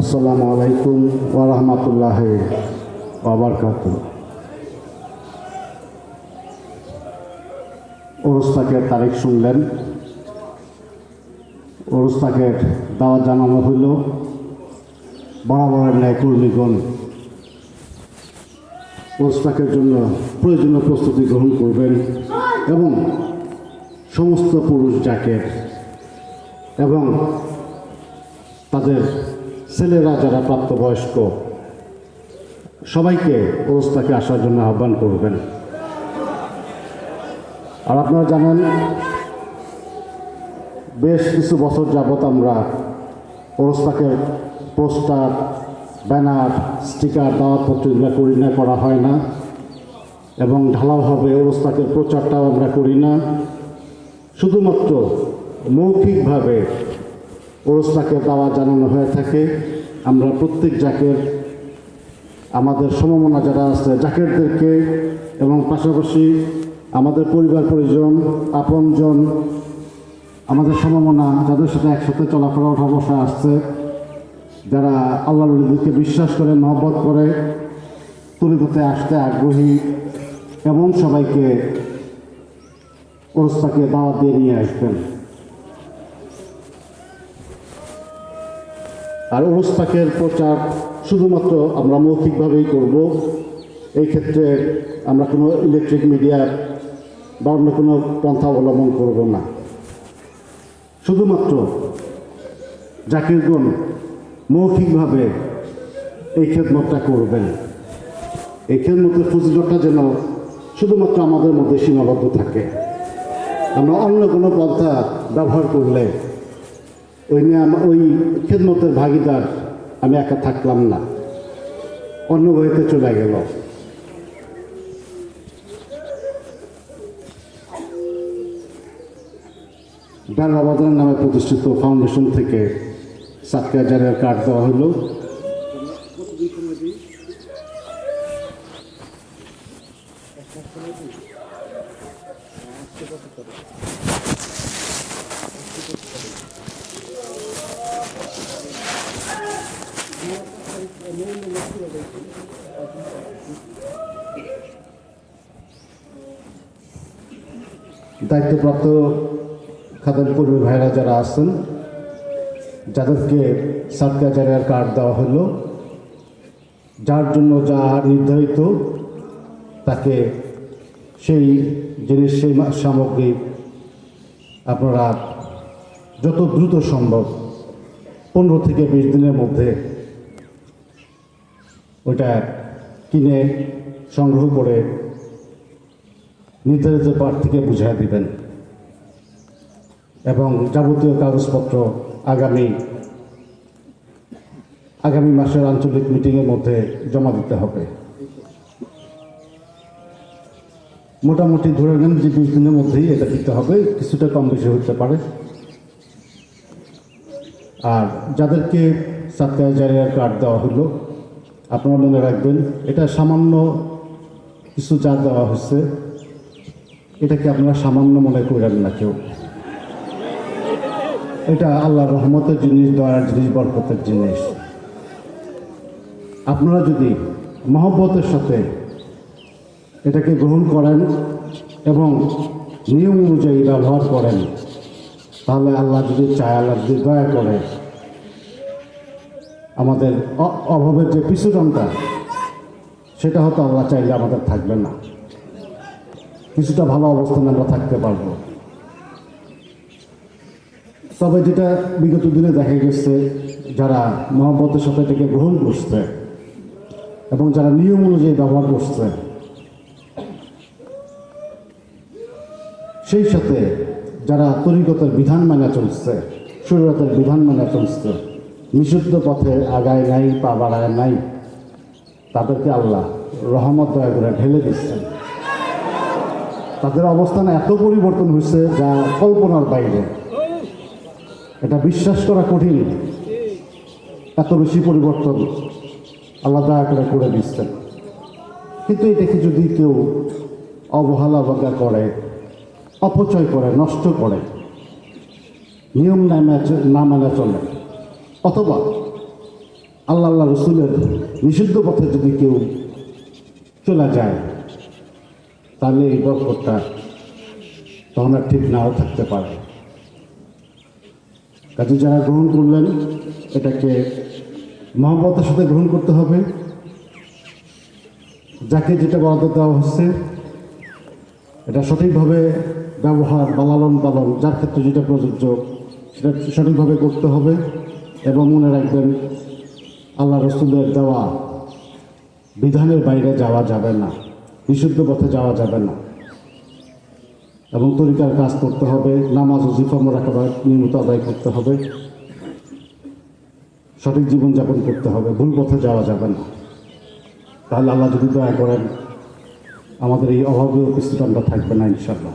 আসসালামু আলাইকুম ওরহমতুল্লাহ ওবরকাত ওরস্তাকের তারিখ শুনলেন। ওরস্তাকের দাওয়াত জানানো হইল। বরাবরের ন্যায় কর্মীগণ, ওরস্তাকের জন্য প্রয়োজনীয় প্রস্তুতি গ্রহণ করবেন এবং সমস্ত পুরুষ জাকের এবং তাদের ছেলেরা যারা প্রাপ্তবয়স্ক, সবাইকে ওরস্তাকে আসার জন্য আহ্বান করবেন। আর আপনারা জানেন, বেশ কিছু বছর যাবৎ আমরা ওরস্তাকের পোস্টার, ব্যানার, স্টিকার দাওয়াতপত্র এগুলো করি না, করা হয় না। এবং ঢালাওভাবে ওরস্তাকের প্রচারটাও আমরা করি না। শুধুমাত্র মৌখিকভাবে ওরস্তাকে দাওয়া জানানো হয়ে থাকে। আমরা প্রত্যেক জাকের, আমাদের সমমনা যারা আছে, জাকেরদেরকে এবং পাশাপাশি আমাদের পরিবার, পরিজন, আপনজন, আমাদের সমমনা যাদের সাথে একসাথে চলাফেরা ওঠা বসা আসছে, যারা আল্লাহ নদীকে বিশ্বাস করে, মহব্বত করে তরিকতে আসতে আগ্রহী, এমন সবাইকে ওরস্তাকে দাওয়াত দিয়ে নিয়ে আসবেন। আর ওরস্তাকের প্রচার শুধুমাত্র আমরা মৌখিকভাবেই করব। এই ক্ষেত্রে আমরা কোনো ইলেকট্রিক মিডিয়ার বা অন্য কোনো পন্থা অবলম্বন করব না। শুধুমাত্র জাকিরগণ মৌখিকভাবে এই খেদমতটা করবেন। এই খেদমতের ফজিলতটা যেন শুধুমাত্র আমাদের মধ্যে সীমাবদ্ধ থাকে। আমরা অন্য কোনো পন্থা ব্যবহার করলে ওই ওই খেদমতের ভাগিদার, আমি একা থাকলাম না। অন্য বইতে চলে গেল। ডালা নামে প্রতিষ্ঠিত ফাউন্ডেশন থেকে সাতকে হাজারের কার্ড দেওয়া হলো। খাদের কর্মী ভাইরা যারা আছেন, যাদেরকে সাতকাজারের কার্ড দেওয়া হলো, যার জন্য যা নির্ধারিত, তাকে সেই জিনিস, সেই সামগ্রী আপনারা যত দ্রুত সম্ভব পনেরো থেকে বিশ দিনের মধ্যে ওইটা কিনে সংগ্রহ করে নির্ধারিত প্রার্থীকে বুঝিয়ে দিবেন। এবং যাবতীয় কাগজপত্র আগামী আগামী মাসের আঞ্চলিক মিটিংয়ের মধ্যে জমা দিতে হবে। মোটামুটি ধরে নেন যে বিশ দিনের মধ্যেই এটা দিতে হবে, কিছুটা কম বেশি হতে পারে। আর যাদেরকে সাতকায় জারিয়ার কার্ড দেওয়া হলো, আপনারা মনে রাখবেন, এটা সামান্য কিছু যা দেওয়া হয়েছে এটাকে আপনারা সামান্য মনে করেন না কেউ। এটা আল্লাহর রহমতের জিনিস, দয়ার জিনিস, বরকতের জিনিস। আপনারা যদি মহব্বতের সাথে এটাকে গ্রহণ করেন এবং নিয়ম অনুযায়ী ব্যবহার করেন, তাহলে আল্লাহ যদি চায়, আল্লাহ যদি দয়া করে, আমাদের অভাবের যে পিছুটানটা সেটা হয়তো আল্লাহ চাইলে আমাদের থাকবে না। কিছুটা ভালো অবস্থানে আমরা থাকতে পারব। তবে যেটা বিগত দিনে দেখা গেছে, যারা মহব্বতের সাথে এটাকে গ্রহণ করছে এবং যারা নিয়ম অনুযায়ী ব্যবহার করছে, সেই সাথে যারা তরিকতের বিধান মানা চলছে শরীরতের বিধান মানা চলছে, নিষিদ্ধ পথে আগায় নাই, পা বাড়ায় নাই, তাদেরকে আল্লাহ রহমত দয়া করে ঢেলে দিচ্ছেন। তাদের অবস্থান এত পরিবর্তন হয়েছে যা কল্পনার বাইরে। এটা বিশ্বাস করা কঠিন। এত বেশি পরিবর্তন আল্লাহ দয়া করে করে দিচ্ছেন। কিন্তু এটাকে যদি কেউ অবহেলা অবজ্ঞা করে, অপচয় করে, নষ্ট করে, নিয়ম না মেনে- না চলে, অথবা আল্লাহ আল্লাহ রসুলের নিষিদ্ধ পথে যদি কেউ চলে যায়, তাহলে এই বরকতটা তখন আর ঠিক নাও থাকতে পারে। কাজে যারা গ্রহণ করলেন, এটাকে মহব্বতের সাথে গ্রহণ করতে হবে। যাকে যেটা বরাদ্দ দেওয়া হচ্ছে, এটা সঠিকভাবে ব্যবহার বা লালন পালন, যার ক্ষেত্রে যেটা প্রযোজ্য, সেটা সঠিকভাবে করতে হবে এবং মনে রাখবেন, আল্লাহ রসুলের দেওয়া বিধানের বাইরে যাওয়া যাবে না, বিশুদ্ধ পথে যাওয়া যাবে না। এবং তরিকার কাজ করতে হবে, নামাজ জিফা মোরাকাবা নিয়মিত আদায় করতে হবে। সঠিক জীবনযাপন করতে হবে, ভুল পথে যাওয়া যাবে না। তাহলে আল্লাহ যদি দয়া করেন, আমাদের এই অভাবীয় কিছুটা থাকবে না ইনশাল্লাহ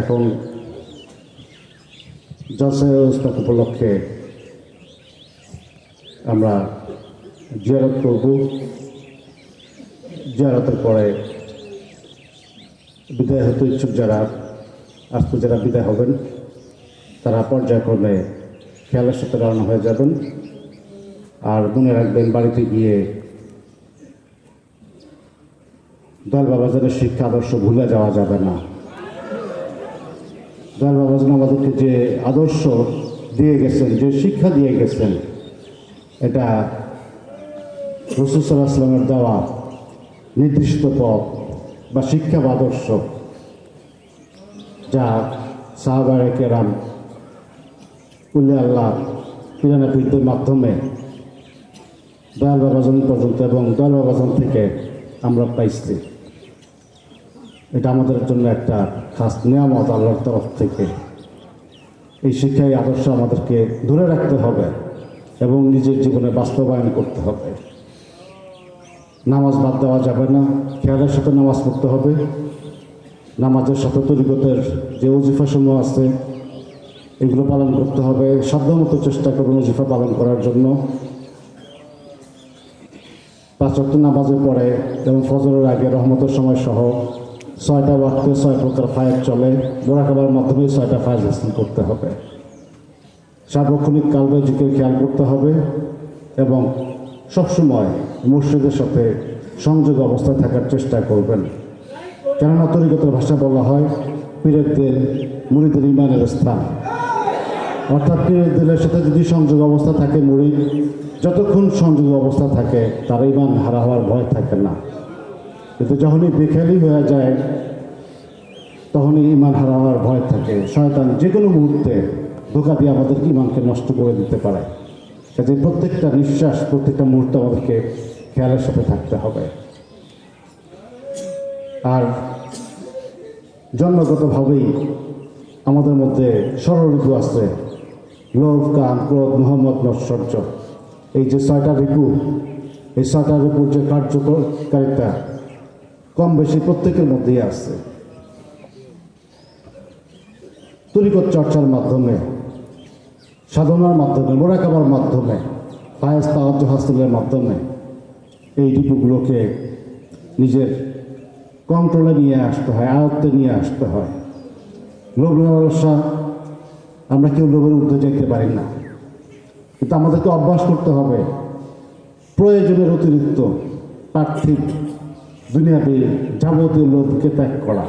এখন জলসা উস্তাদ উপলক্ষে আমরা জিয়ারত করব। জিয়ারতের পরে বিদায় হতে ইচ্ছুক যারা, আজকে যারা বিদায় হবেন, তারা পর্যায়ক্রমে খেয়ালের সাথে রওনা হয়ে যাবেন। আর মনে রাখবেন, বাড়িতে গিয়ে দল বাবাজারের শিক্ষা আদর্শ ভুলে যাওয়া যাবে না। দয়াল বাবাজন আমাদেরকে যে আদর্শ দিয়ে গেছেন, যে শিক্ষা দিয়ে গেছেন, এটা রসুল সাল্লাহ আসলামের দেওয়া নির্দিষ্ট পথ বা শিক্ষা বা আদর্শ যা সাহাবারে কেরাম উল্লে আল্লাহ পিরানা পীরদের মাধ্যমে দয়াল বাবাজন পর্যন্ত এবং দয়াল বাবাজন থেকে আমরা পাইছি। এটা আমাদের জন্য একটা খাস নিয়ামত আল্লাহর তরফ থেকে। এই শিক্ষাই আদর্শ আমাদেরকে ধরে রাখতে হবে এবং নিজের জীবনে বাস্তবায়ন করতে হবে। নামাজ বাদ দেওয়া যাবে না, খেয়ালের সাথে নামাজ পড়তে হবে। নামাজের সাথে তরিকতের যে অজিফা সমূহ আছে, এগুলো পালন করতে হবে। সাধ্যমতো চেষ্টা করবেন অজিফা পালন করার জন্য। পাঁচ নামাজের পরে এবং ফজরের আগে রহমতের সময় সহ ছয়টা ওয়াক্তে ছয় প্রকার ফায়ার চলে। মোরাকাবার মাধ্যমে ছয়টা ফায়ার হাসিল করতে হবে। সার্বক্ষণিক কালবে জিকে খেয়াল করতে হবে এবং সবসময় মুর্শিদের সাথে সংযোগ অবস্থায় থাকার চেষ্টা করবেন। কেননা তরিগতের ভাষা বলা হয় পীরের দিল মুড়িদের ইমানের স্থান। অর্থাৎ পীরের দিলের সাথে যদি সংযোগ অবস্থা থাকে মুড়ি যতক্ষণ সংযোগ অবস্থা থাকে, তার ইমান হারা হওয়ার ভয় থাকে না। কিন্তু যখনই বেখেয়ালি হয়ে যায়, তখনই ইমান হারা হওয়ার ভয় থাকে। শয়তান যে কোনো মুহূর্তে ধোকা দিয়ে আমাদের ইমানকে নষ্ট করে দিতে পারে। কাজে প্রত্যেকটা নিঃশ্বাস, প্রত্যেকটা মুহূর্তে আমাদেরকে খেয়ালের সাথে থাকতে হবে। আর জন্মগতভাবেই আমাদের মধ্যে সরল ঋতু আছে, লোভ কাম ক্রোধ, মোহাম্মদ, নশ্বর্য। এই যে ছয়টা ঋতু এই ছয়টা ঋতুর যে কার্যকারিতা কম বেশি প্রত্যেকের মধ্যেই আছে। তরিকত চর্চার মাধ্যমে, সাধনার মাধ্যমে, মোরাকাবার মাধ্যমে ফায়াজ তাওয়াজ হাসিলের মাধ্যমে এই রিপুগুলোকে নিজের কন্ট্রোলে নিয়ে আসতে হয়, আয়ত্তে নিয়ে আসতে হয়। লোভ লালসা আমরা কেউ লোভের ঊর্ধ্বে যেতে পারি না। কিন্তু আমাদেরকে অভ্যাস করতে হবে। প্রয়োজনের অতিরিক্ত পার্থিব দুনিয়াবি যাবতীয় লোভকে ত্যাগ করা।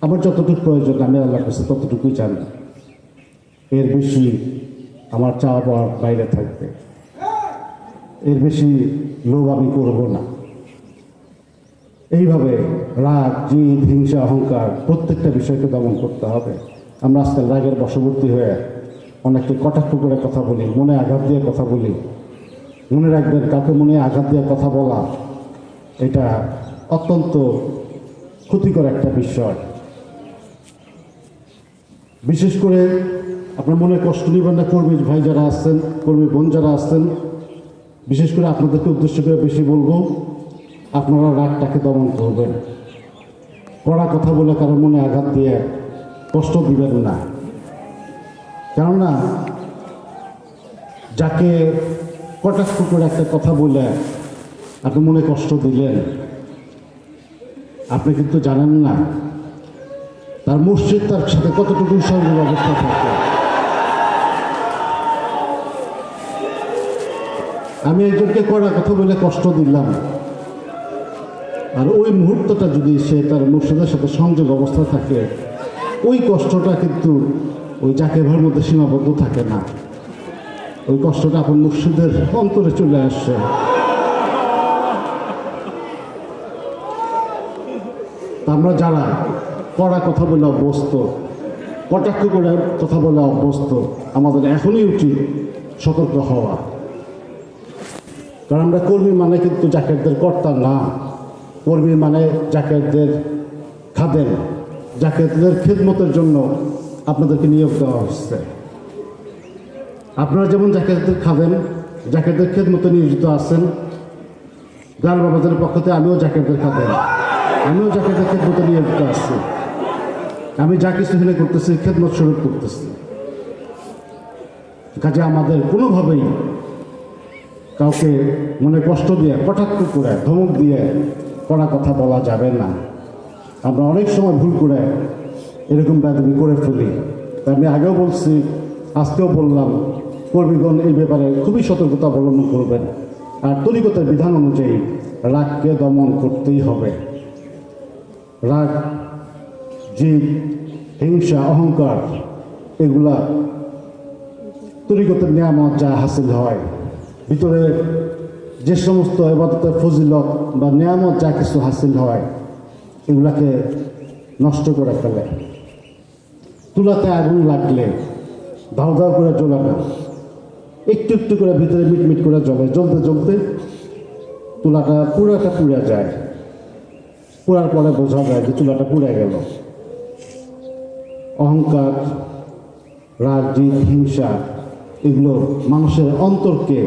আমার যতটুকু প্রয়োজন, আমি আল্লাহর কাছে ততটুকুই জানি এর বেশি আমার চাওয়া পাওয়ার বাইরে থাকবে। এর বেশি লোভ আমি করব না। এইভাবে রাগ, জিদ, হিংসা, অহংকার প্রত্যেকটা বিষয়কে দমন করতে হবে। আমরা আজকাল রাগের বশবর্তী হয়ে অনেককে কটাক্ষ করে কথা বলি, মনে আঘাত দিয়ে কথা বলি। মনে রাখবেন, কাউকে মনে আঘাত দিয়ে কথা বলা এটা অত্যন্ত ক্ষতিকর একটা বিষয়। বিশেষ করে আপনার মনে কষ্ট নেবেন না কর্মী ভাই যারা আসছেন কর্মী বোন যারা আসছেন বিশেষ করে আপনাদেরকে উদ্দেশ্য করে বেশি বলব, আপনারা রাগটাকে দমন করবেন। কড়া কথা বলে কারও মনে আঘাত দিয়ে কষ্ট দিবেন না। কেননা, যাকে কটাক্ষ করে একটা কথা বলে আপনি মনে কষ্ট দিলেন। আপনি কিন্তু জানেন না তার মসজিদ তার সাথে কতটুকু সঙ্গে অবস্থা থাকে। আমি একজনকে কড়া কথা বলে কষ্ট দিলাম। আর ওই মুহূর্তটা যদি সে তার মুর্শিদের সাথে সংযোগ অবস্থা থাকে, ওই কষ্টটা কিন্তু ওই জাকেভার মধ্যে সীমাবদ্ধ থাকে না। ওই কষ্টটা আপন মুর্শিদের অন্তরে চলে আসছে। আমরা যারা কড়া কথা বলে অভ্যস্ত, কটাক্ষ করে কথা বলে অভ্যস্ত, আমাদের এখনই উচিত সতর্ক হওয়া। কারণ আমরা কর্মী মানে কিন্তু জাকেরদের কর্তা না। কর্মী মানে জাকেরদের খাদেন জাকেরদের খেদমতের জন্য আপনাদেরকে নিয়োগ দেওয়া হচ্ছে। আপনারা যেমন জাকেরদের খাবেন জাকেরদের খেদমতে নিয়োজিত আছেন গান বাবাদের পক্ষ থেকে আমিও জাকেরদের খাবেন আমিও যাকে জাকেরদের খেদমতে নিয়োজিত আছি। আমি যা কিছু এখানে করতেছি, খেদমত স্বরূপ করতেছি। কাজে আমাদের কোনোভাবেই কাউকে মনে কষ্ট দিয়ে, কটাক্ষ করে, ধমক দিয়ে কড়া কথা বলা যাবে না। আমরা অনেক সময় ভুল করে এরকম ব্যাধবি করে ফেলি। তা আমি আগেও বলছি, আজকেও বললাম, কর্মীগণ এই ব্যাপারে খুবই সতর্কতা অবলম্বন করবেন। আর তরিকতের বিধান অনুযায়ী রাগকে দমন করতেই হবে। রাগ, জিদ, হিংসা, অহংকার, এগুলা তরিকতের নিয়ামত যা হাসিল হয়। ভিতরে যে সমস্ত এবাদতের ফজিলত বা নিয়ামত যা কিছু হাসিল হয়, এগুলাকে নষ্ট করে ফেলে। তুলাতে আগুন লাগলে ধাও ধাও করে জ্বলে না। একটু একটু করে ভিতরে মিটমিট করে জ্বলে। জ্বলতে জ্বলতে তুলাটা পুরাটা পুড়ে যায়। পোড়ার পরে বোঝা যায় যে চুলাটা পুড়ে গেল। অহংকার জিদ হিংসা, এগুলো মানুষের অন্তরকে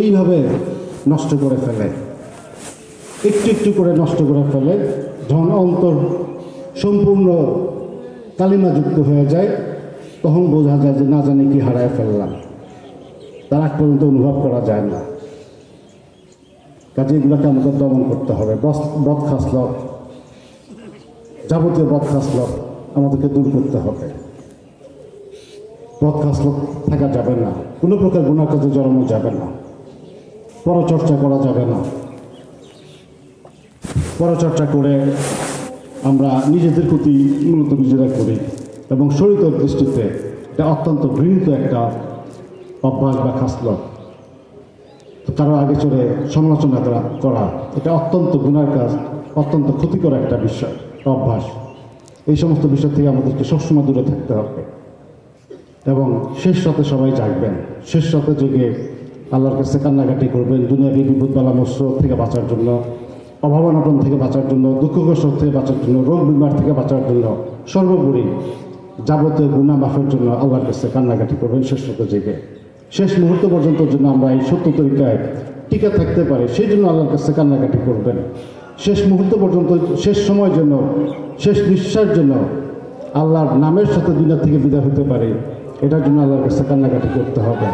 এইভাবে নষ্ট করে ফেলে। একটু একটু করে নষ্ট করে ফেলে, যখন অন্তর সম্পূর্ণ কালিমাযুক্ত হয়ে যায়, তখন বোঝা যায় যে না জানি কি হারায় ফেললাম। তার আগ পর্যন্ত অনুভব করা যায় না। কাজে এগুলোকে আমাদের দমন করতে হবে। বদ খাসলত যাবতীয় বদ খাসলত আমাদেরকে দূর করতে হবে। বদ খাসলত থাকা যাবে না। কোনো প্রকার গুণার কাজে জড়ানো যাবে না। পরচর্চা করা যাবে না। পরচর্চা করে আমরা নিজেদের প্রতি মূলত নিজেরা করি এবং শরীরের দৃষ্টিতে এটা অত্যন্ত ঘৃণিত একটা অভ্যাস বা খাসলত কারও আগে চলে সমালোচনা করা এটা অত্যন্ত গুণার কাজ, অত্যন্ত ক্ষতিকর একটা বিষয়, অভ্যাস। এই সমস্ত বিষয় থেকে আমাদেরকে সবসময় দূরে থাকতে হবে। এবং শেষ রাতে সবাই জাগবেন। শেষ রাতে জেগে আল্লাহর কাছে কান্নাকাটি করবেন দুনিয়াবি বিপদ বালা মস্র থেকে বাঁচার জন্য অভাব অনটন থেকে বাঁচার জন্য দুঃখ কষ্ট থেকে বাঁচার জন্য, রোগ বিমার থেকে বাঁচার জন্য, সর্বোপরি যাবতীয় গুণা মাফের জন্য আল্লাহর কাছে কান্নাকাটি করবেন, শেষ রাতে জেগে। শেষ মুহূর্ত পর্যন্ত যেন আমরা এই সত্য তরিকায় টিকে থাকতে পারি, সেই জন্য আল্লাহর কাছে কান্নাকাটি করবেন। শেষ মুহূর্ত পর্যন্ত, শেষ সময় জন্য শেষ নিঃশ্বাস জন্য আল্লাহর নামের সাথে দুনিয়া থেকে বিদায় হতে পারে, এটার জন্য আল্লাহর কাছে কান্নাকাটি করতে হবে।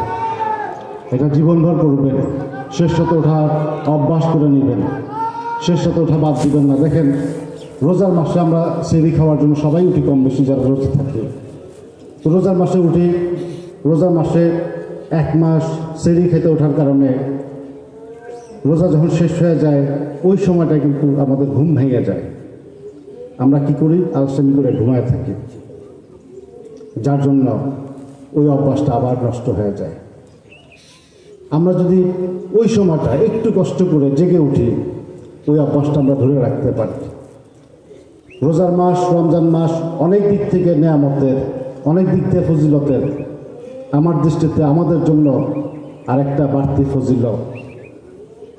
এটা জীবনভর করবেন। শেষ সাথে ওঠা অভ্যাস করে নেবেন। শেষ সাথে ওঠা বাদ দিবেন না। দেখেন, রোজার মাসে আমরা সেরি খাওয়ার জন্য সবাই উঠি কম বেশি যারা রোজা থাকি। রোজার মাসে উঠি, রোজার মাসে এক মাস সেরি খেতে ওঠার কারণে রোজা যখন শেষ হয়ে যায়, ওই সময়টা কিন্তু আমাদের ঘুম ভেঙে যায়। আমরা কি করি? আলসেমি করে ঘুমায় থাকি। যার জন্য ওই অভ্যাসটা আবার নষ্ট হয়ে যায়। আমরা যদি ওই সময়টা একটু কষ্ট করে জেগে উঠি, ওই অভ্যাসটা আমরা ধরে রাখতে পারি। রোজার মাস, রমজান মাস অনেক দিক থেকে নেয়ামতের, অনেক দিক থেকে ফজিলতের আমার দৃষ্টিতে আমাদের জন্য আরেকটা বাড়তি ফজিল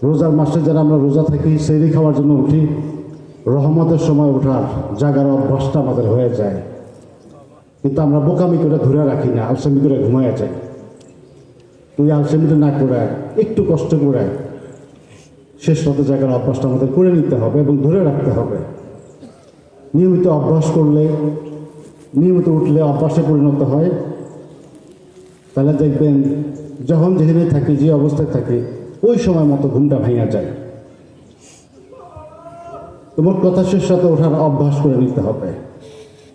রোজার মাসে যারা আমরা রোজা থাকি সেরি খাওয়ার জন্য উঠি, রহমতের সময় ওঠার জাগার অভ্যাসটা আমাদের হয়ে যায়। কিন্তু আমরা বোকামি করে ধরে রাখি না, আলসামি করে ঘুমায় যাই। তুই আলসামিটা না করে, একটু কষ্ট করে শেষ রাতে জায়গার অভ্যাসটা আমাদের করে নিতে হবে এবং ধরে রাখতে হবে। নিয়মিত অভ্যাস করলে, নিয়মিত উঠলে অভ্যাসে পরিণত হয়। তাহলে দেখবেন, যখন যেখানে থাকি, যে অবস্থায় থাকি, ওই সময় মতো ঘুমটা ভাঙা যায়। তোমার কথা শেষ সাথে ওঠার অভ্যাস করে নিতে হবে।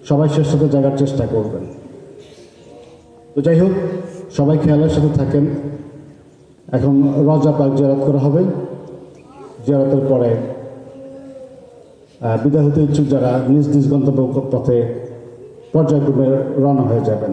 সবাই শেষ সাথে জাগার চেষ্টা করবেন। তো যাই হোক, সবাই খেয়ালের সাথে থাকেন। এখন রজা পাক জিয়ারত করা হবে। জেরাতের পরে বিদায় হতে ইচ্ছুক যারা নিজ নিজ গন্তব্য পথে পর্যায়ক্রমে রওনা হয়ে যাবেন।